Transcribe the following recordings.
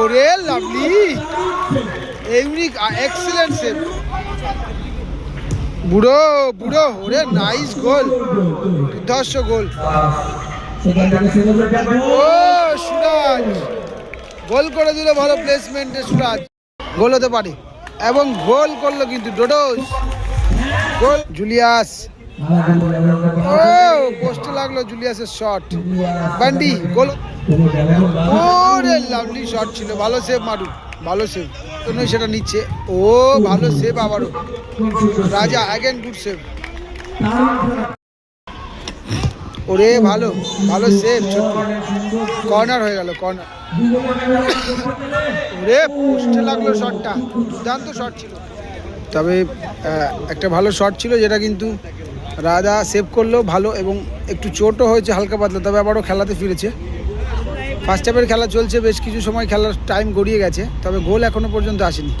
ওরে lovely! Save বুড়ো বুড়ো নাইস গোল গোল গোল করে দিল ভালো প্লেসমেন্টে সুরাজ। গোল হতে পারে। এবং গোল করল কিন্তু ডোডোস গোল। জুলিয়াস। ও পোস্টে লাগল জুলিয়াসের শট বান্ডি, গোল। ওরে লাভলি শট ছিল। ভালো সেভ মারু ভালো সেভ জন্যই সেটা নিচ্ছে। ও, ভালো সেভ আবারও। রাজা অ্যাগেন গুড সেভ ওরে, ভালো। ভালো সেভ কর্নার হয়ে গেল কর্নার ওরে পোস্টে লাগল শটটা দুর্দান্ত শট ছিল। তবে একটা ভালো শট ছিল যেটা কিন্তু রাজা সেভ করলেও ভালো এবং একটু চোটও হয়েছে, হালকা পাতলা, তবে আবারও খেলাতে ফিরেছে। ফার্স্ট হাফের খেলা চলছে, বেশ কিছু সময় খেলার টাইম গড়িয়ে গেছে, তবে গোল এখনও পর্যন্ত আসেনি।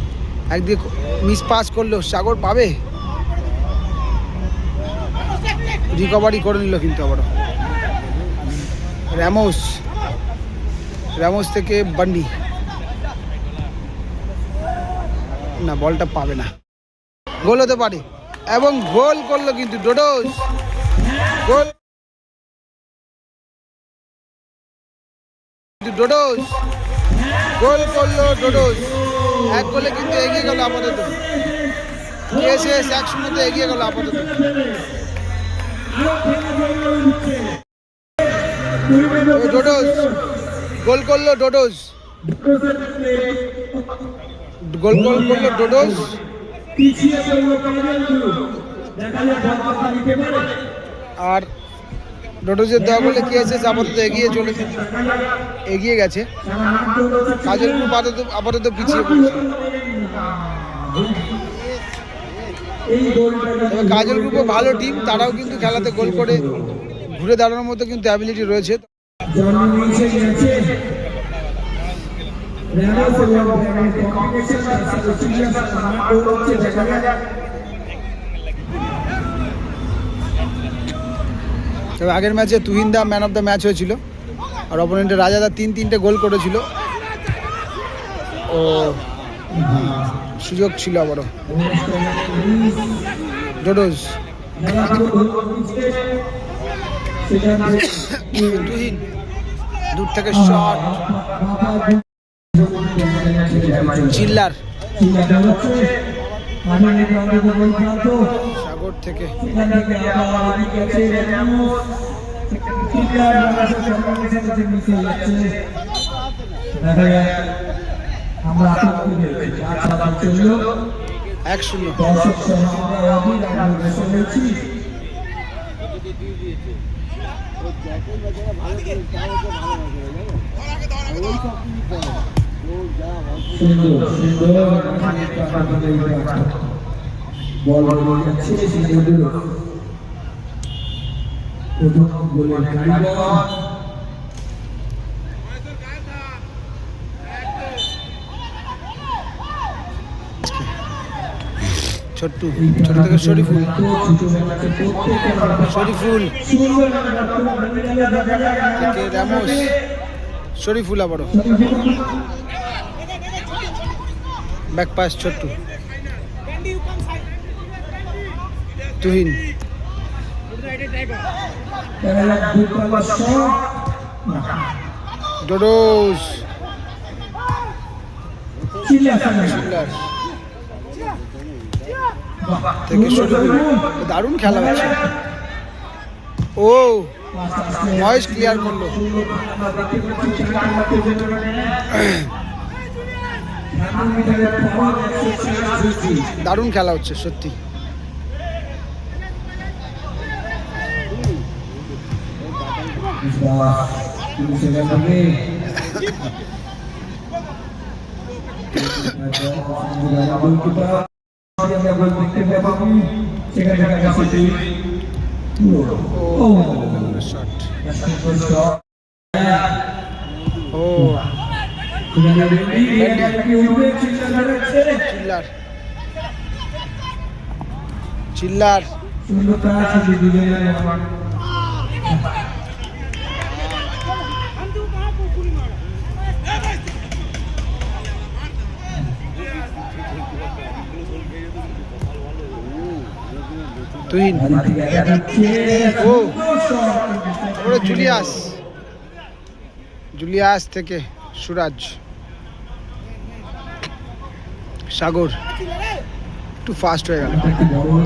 একদিকে মিস পাস করল, সাগর পাবে? রিকভারি করে নিল কিন্তু আবারও। র্যামোস র্যামোস থেকে বান্ডি না বলটা পাবে না। গোল হতে পারে। এবং গোল করল কিন্তু ডোডোস। গোল ডোডোস। গোল করল ডোডোস। এক গোলে কিন্তু এগিয়ে গেল আপাতত। কেএসএস এক শূন্যতে এগিয়ে গেল আপাতত। ডোডোস। গোল করল ডোডোস। গোল গোল করল ডোডোস। আর ডোডোজের দেওয়া বলে কি আছে আপাতত এগিয়ে চলে এগিয়ে গেছে। কাজল গ্রুপ আপাতত আপাতত পিছিয়ে পড়েছে। তবে কাজল গ্রুপও ভালো টিম তারাও কিন্তু খেলাতে গোল করে ঘুরে দাঁড়ানোর মতো কিন্তু অ্যাবিলিটি রয়েছে। তবে আগের ম্যাচে তুহিন দা ম্যান অফ দ্য ম্যাচ হয়েছিল। আর অপোনেন্টের রাজাদা তিন তিনটে গোল করেছিল। ও, সুযোগ ছিল আবারও। ডোডোজ। দূর থেকে শট চিল্লার সাগর থেকে। আমরা এক শূন্য। দর্শক সহ সুন্দর সুন্দর বল ছোট্টু ছোট থেকে শরীফুল শরীফুল শরীফুল আবারও। Back pass Chhotu. তুহিন। ডোডোস দারুণ খেলা হচ্ছে। ও ভয়েস ক্লিয়ার করল। দারুণ খেলা হচ্ছে সত্যি। ও ও চিল্লার। তুহিন। জুলিয়াস। জুলিয়াস থেকে সুরাজ। সাগর। একটু ফাস্ট হয়ে গেল।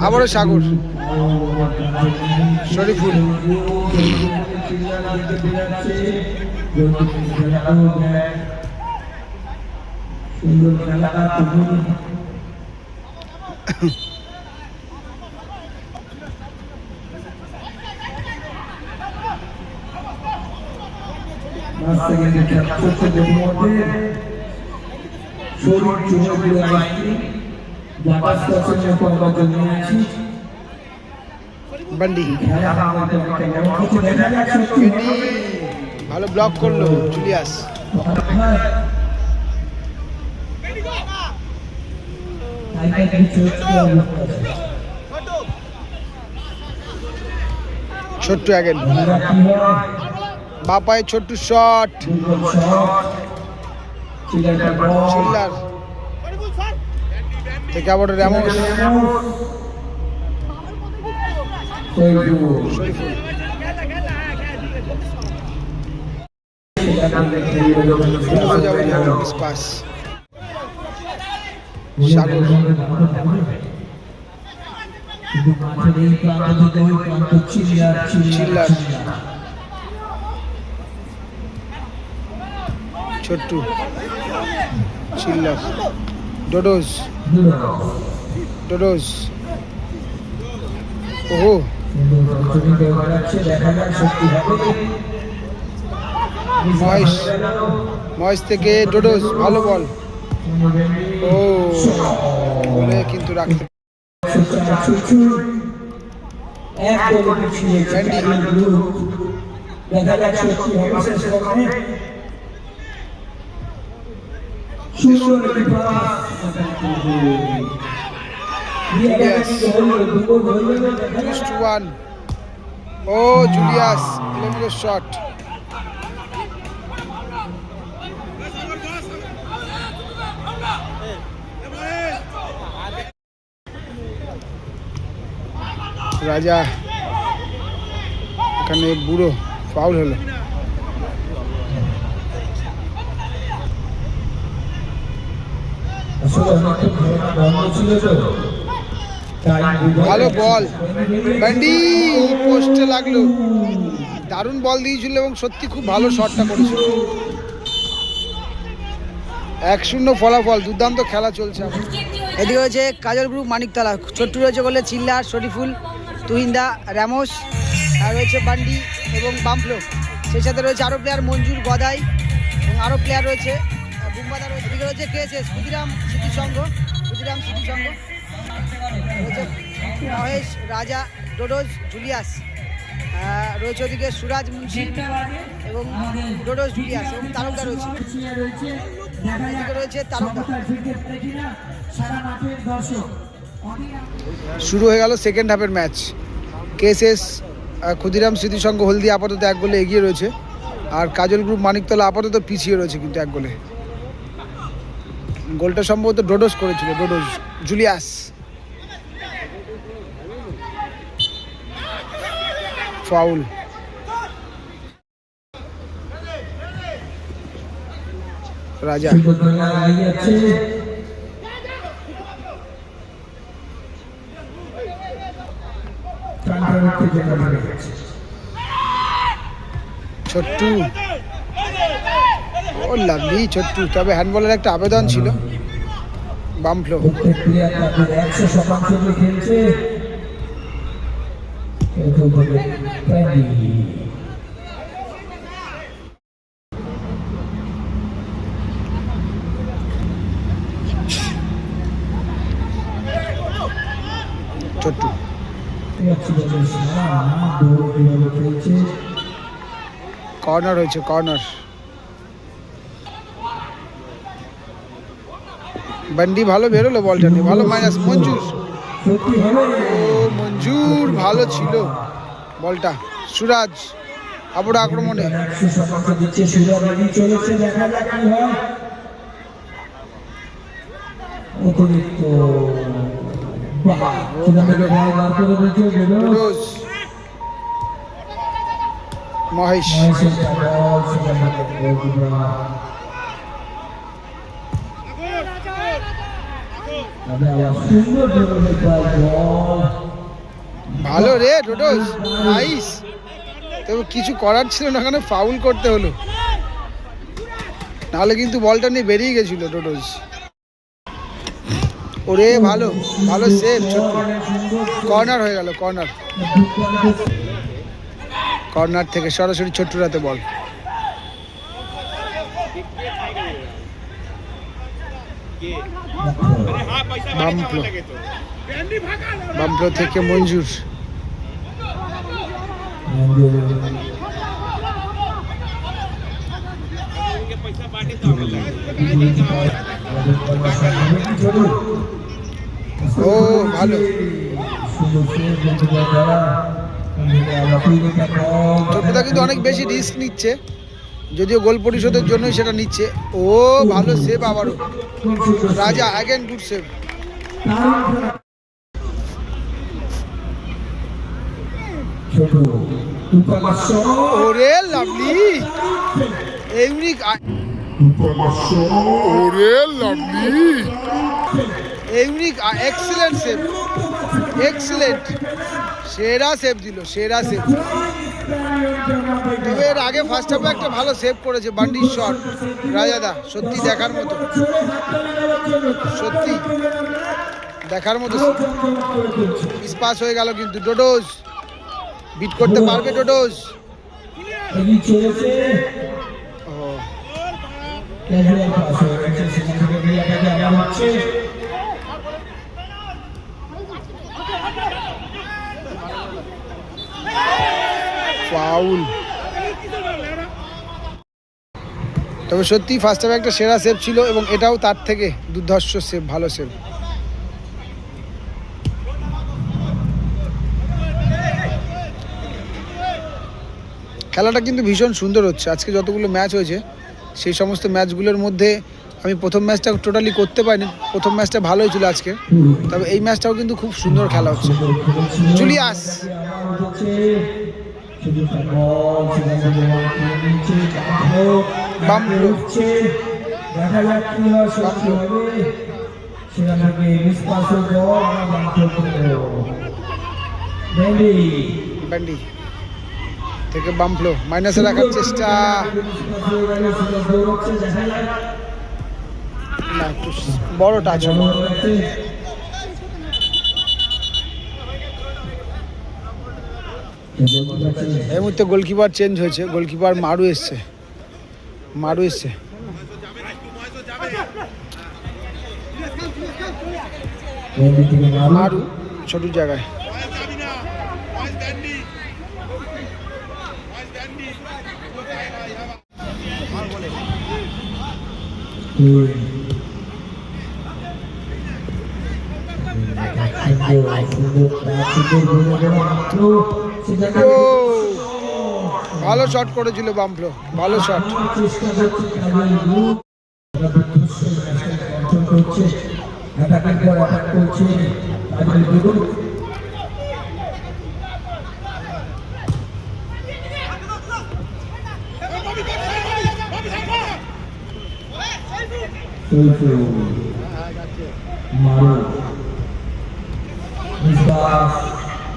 আবারও সাগর। শরীফুল। হচ্ছে দেখা যাক সত্যি বান্ডি। ভালো ব্লক করল জুলিয়াস। ছোট্ট বাপায় ছোট্ট শট চিল্লার। থেকে আবার র্যামোস সাগর। ছোট্টু চিল্লার ডোডোজ ডোডোজ ওহো মহেশ মহেশ থেকে ডোডোজ ভালো বল ও বলে কিন্তু রাখতে। দেখা সত্যি হবে শেষ হবে সুন্দর একটি ওয়ান ও জুলিয়াস এলোমেলো শট রাজা এখানে বুড়ো ফাউল হলো আসলে অনেকটা খেলা বন্ধ ছিল তো তাই ভালো বল। ব্যান্ডি, পোস্টে লাগল। দারুণ বল দিয়েছিল এবং সত্যি খুব ভালো শটটা করেছিল। এক শূন্য ফলাফল, দুর্দান্ত খেলা চলছে এদিকে রয়েছে কাজল গ্রুপ মানিকতলা। ছোট্টু রয়েছে বলে চিল্লার শরীফুল, তুহিন্দা র্যামোস আর রয়েছে বান্ডি এবং বামফ্লো। সেই সাথে রয়েছে আরও প্লেয়ার মঞ্জুর গদাই এবং আরও প্লেয়ার রয়েছে বুম্বাদা রয়েছে এদিকে রয়েছে কেএসএস ক্ষুদিরাম স্মৃতি ক্ষুদিরাম স্মৃতি রয়েছে মহেশ, রাজা, ডোডোজ, জুলিয়াস। রয়েছে ওদিকে সুরাজ মুন্সি এবং ডোডোজ, জুলিয়াস এবং তারকা রয়েছে। এদিকে রয়েছে তারকা। শুরু হয়ে গেল সেকেন্ড হাফের ম্যাচ কেএসএস ক্ষুদিরাম স্মৃতিসংঘ হলদি আপাতত এক গোলে এগিয়ে রয়েছে। আর কাজল গ্রুপ মানিকতলা আপাতত পিছিয়ে রয়েছে কিন্তু এক গোলে। গোলটা সম্ভবত ডোডোস করেছিল ডোডোস জুলিয়াস। ফাউল। রাজা। ছোট্টু। ও লাভলি ছোট্টু। তবে হ্যান্ডবলের একটা আবেদন ছিল। ভাবে প্যান্ডি ছোট্টু। কর্নার হয়েছে কর্নার বান্ডি ভালো বেরোলো বলটা নিয়ে ভালো মাইনাস মঞ্জুর মঞ্জুর ভালো ছিল বলটা সুরাজ আবার আক্রমণে একশো শতাংশ দিচ্ছে সুরাজ এগিয়ে চলেছে দেখা যাক কি হয় অতিরিক্ত বাহ সেখানে বল বার করে দিচ্ছে বেরোস ডোডোস মহেশ মহেশের বল সেখানে গোলকিপার তবে আবার সুন্দর ড্রিবলের বল ভালো রে ডোডোস নাইস তবে কিছু করার ছিল না, ওখানে ফাউল করতে হলো। নাহলে কিন্তু বলটা নিয়ে বেরিয়ে গেছিল ডোডোস ওরে, ভালো ভালো সেভ কর্নার হয়ে গেল কর্নার কর্নার থেকে সরাসরি ছোট্ট রাতে বল বামপ্লো থেকে মঞ্জুর। ও ভালো। কিন্তু অনেক বেশি রিস্ক নিচ্ছে। যদিও গোল পরিশোধের জন্যই সেটা নিচ্ছে। ও ভালো সেভ আবারও। রাজা অ্যাগেন গুড সেভ ওরে লাভলি। এমনি ওরে লাভলি। এমনি এক্সিলেন্ট সেভ এক্সিলেন্ট সেরা সেভ দিল, সেরা সেভ তবে এর আগে ফার্স্ট হাফে একটা ভালো সেভ করেছে বান্ডির শট রাজাদা, সত্যি দেখার মতো। সত্যি দেখার মতো পাস হয়ে গেল কিন্তু ডোডোজ বিট করতে পারবে ডোডোজ ও ক্যাজুয়াল পাস হয়ে গেছে সেখান থেকে রিয়াটাকে আবার হচ্ছে ফাউল তবে সত্যি ফার্স্ট হাফে একটা সেরা সেভ ছিল এবং এটাও তার থেকে দুর্ধর্ষ সেভ ভালো সেভ খেলাটা কিন্তু ভীষণ সুন্দর হচ্ছে। আজকে যতগুলো ম্যাচ হয়েছে, সেই সমস্ত ম্যাচগুলোর মধ্যে আমি প্রথম ম্যাচটা টোটালি করতে পারিনি। প্রথম ম্যাচটা ভালোই ছিল আজকে। তবে এই ম্যাচটাও কিন্তু খুব সুন্দর খেলা হচ্ছে। জুলিয়াস। ব্যান্ডি। থেকে বামফ্লো মাইনাসে রাখার চেষ্টা নিষ্পাস হয়ে গেল সুন্দর দৌড়চ্ছে দেখা যাক বড় টাচ এই মুহূর্তে গোলকিপার চেঞ্জ হয়েছে। গোলকিপার মারু এসছে। মারু এসছে। মারু ছোট জায়গায়। ভালো শট করেছিল বামফ্লো ভালো শট মারো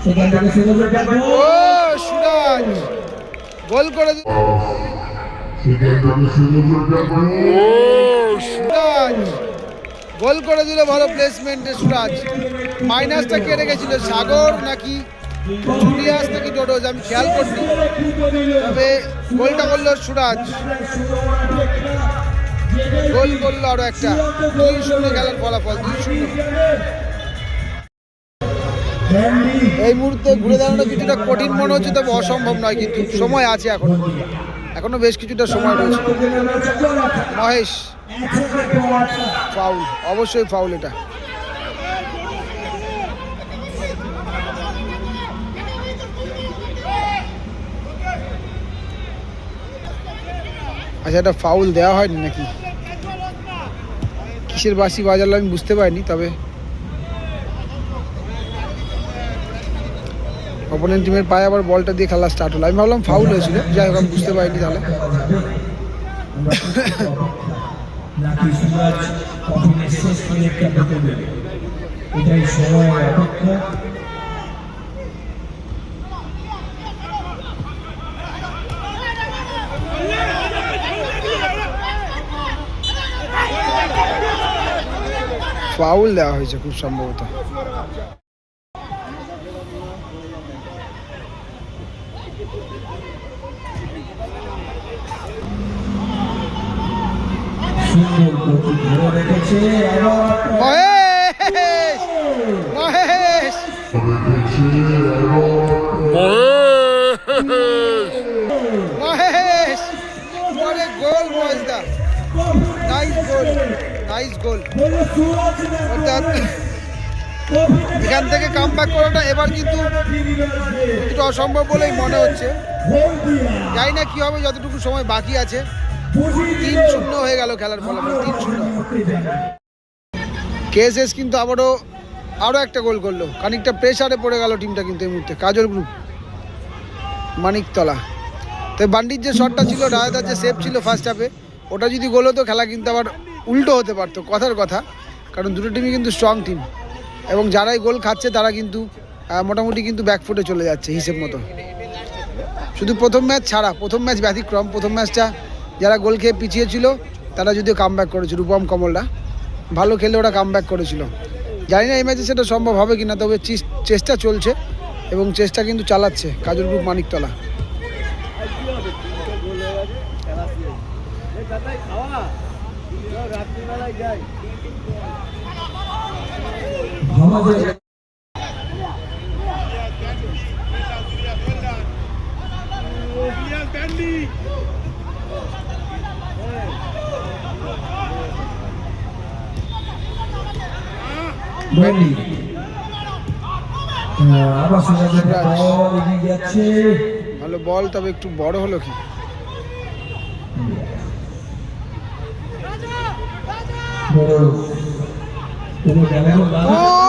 সেখান থেকে ও সুরাজ। গোল করে দিল সুরাজ। গোল করে দিল ভালো প্লেসমেন্টে সুরাজ। মাইনাসটা কেটে গেছিল সাগর নাকি জুলিয়াস নাকি ডোডোজ? আমি খেয়াল করিনি। তবে গোলটা করল সুরাজ। গোল করল আরও একটা। দুই শূন্য খেলার ফলাফল দুই শূন্য। এই মুহূর্তে ঘুরে দাঁড়ানো কিছুটা কঠিন মনে হচ্ছে, তবে অসম্ভব নয় কিন্তু সময় আছে এখন। এখনও বেশ কিছুটা সময় রয়েছে। মহেশ, ফাউল, অবশ্যই ফাউল এটা। আচ্ছা এটা ফাউল দেওয়া হয়নি নাকি? কিসের বাসি বাজালো আমি বুঝতে পারিনি, তবে অপোনেন্ট টিমের পায়ে আবার বলটা দিয়ে খেলা স্টার্ট হলো। আমি ভাবলাম ফাউল হয়েছিল, যাই হোক, আমি বুঝতে পারিনি তাহলে। ফাউল দেওয়া হয়েছে খুব সম্ভবত। মহেশ মহেশ মহেশ পরে গোল মহেশদা নাইস গোল নাইস গোল অর্থাৎ এখান থেকে কাম ব্যাক করাটা এবার কিন্তু অসম্ভব বলেই মনে হচ্ছে জানি না কি হবে যতটুকু সময় বাকি আছে তিন শূন্য হয়ে গেল খেলার ফলাফল তিন শূন্য। কেএসএস কিন্তু আবারও আরও একটা গোল করল। খানিকটা প্রেসারে পড়ে গেল টিমটা কিন্তু এই মুহূর্তে। কাজল গ্রুপ মানিকতলা। তো বান্ডির যে শটটা ছিল রায়দার যে সেভ ছিল ফার্স্ট হাফে ওটা যদি গোল হতো খেলা কিন্তু আবার উল্টো হতে পারতো কথার কথা। কারণ দুটো টিমই কিন্তু স্ট্রং টিম এবং যারাই গোল খাচ্ছে তারা কিন্তু মোটামুটি কিন্তু ব্যাকফুটে চলে যাচ্ছে হিসেব মতো। শুধু প্রথম ম্যাচ ছাড়া প্রথম ম্যাচ ব্যতিক্রম প্রথম ম্যাচটা যারা গোল খেয়ে পিছিয়ে ছিল তারা যদিও কাম ব্যাক করেছে, রূপম কমলরা ভালো খেলে ওরা কাম ব্যাক করেছিল। জানি না এই ম্যাচে সেটা সম্ভব হবে কিনা, তবে চেষ্টা চলছে এবং চেষ্টা কিন্তু চালাচ্ছে কাজল গ্রুপ মানিকতলা। বলি আবার বল এগিয়ে যাচ্ছে। ভালো বল তবে একটু বড় হলো কি?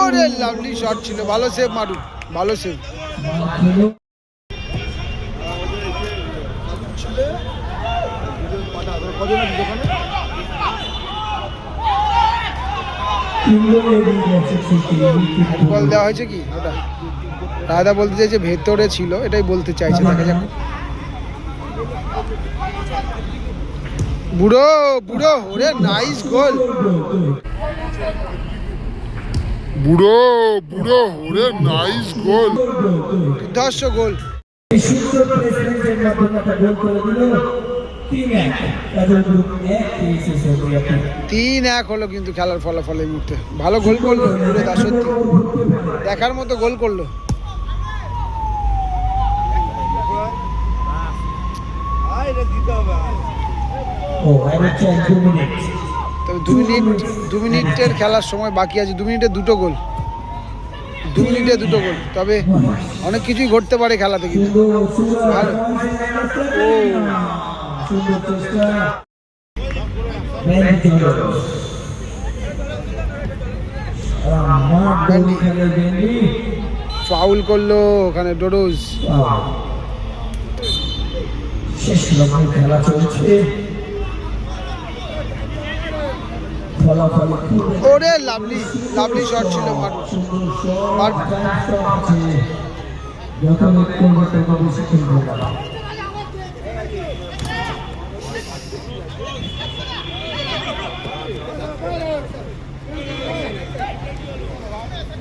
ওরে লাভলি শট ছিল। ভালো সেভ মারু ভালো সেভ এগিয়ে যাচ্ছে ঠিকই বল দেওয়া হয়েছে কি? ওটা। দাদা বলতে চাইছে ভেতরে ছিল এটাই বলতে চাইছে দেখা যাক। বুড়ো বুড়ো ওরে নাইস গোল বুড়ো বুড়ো ওরে নাইস গোল দুর্ধর্ষ গোল তিন এক হলো কিন্তু খেলার ফলাফল এই মুহূর্তে। ভালো গোল করল দেখার মতো গোল করল। তবে দু মিনিট, দু মিনিটের খেলার সময় বাকি আছে। দু মিনিটে দুটো গোল। দু মিনিটে দুটো গোল। তবে অনেক কিছুই ঘটতে পারে খেলাতে কিন্তু। ভালো। ও। সুন্দর চেষ্টা ফাউল করল ওখানে ডোডোজ খেলা চলছে ওরে লাভলি লাভলি শট ছিল লেট করবে তত বেশি খেলবে তারা।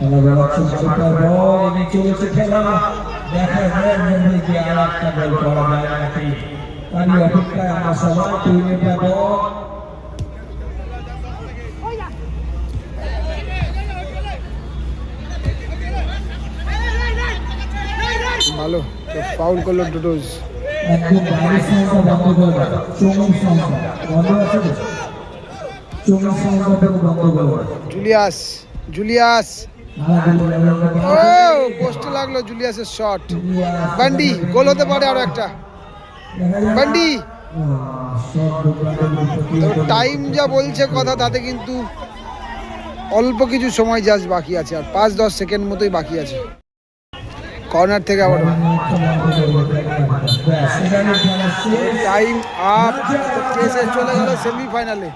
খেলা বেড়াচ্ছে ছোটা বল এগিয়ে চলেছে খেলা। দেখা যায় মধ্যে আর একটা বল করা যায় নাকি? তারই অপেক্ষায় আমরা সবাই দুই মিনিটের বল ভালো ফাউল করল ডোডোজ একদম বাইরের সাউন্ডটা বন্ধ করে দাও চৌমিন সাউন্ডটা বন্ধ আছে তো? চৌমিন বন্ধ করে দাও। Julius Julius. ও পোস্টে লাগল জুলিয়াসের শট বান্ডি গোল হতে পারে আরও একটা। বান্ডি। টাইম যা বলছে কথা তাতে কিন্তু অল্প কিছু সময় জাস্ট বাকি আছে আর পাঁচ দশ সেকেন্ড মতোই বাকি আছে। কর্নার থেকে আবার টাইম আপ চলে গেল সেমিফাইনালে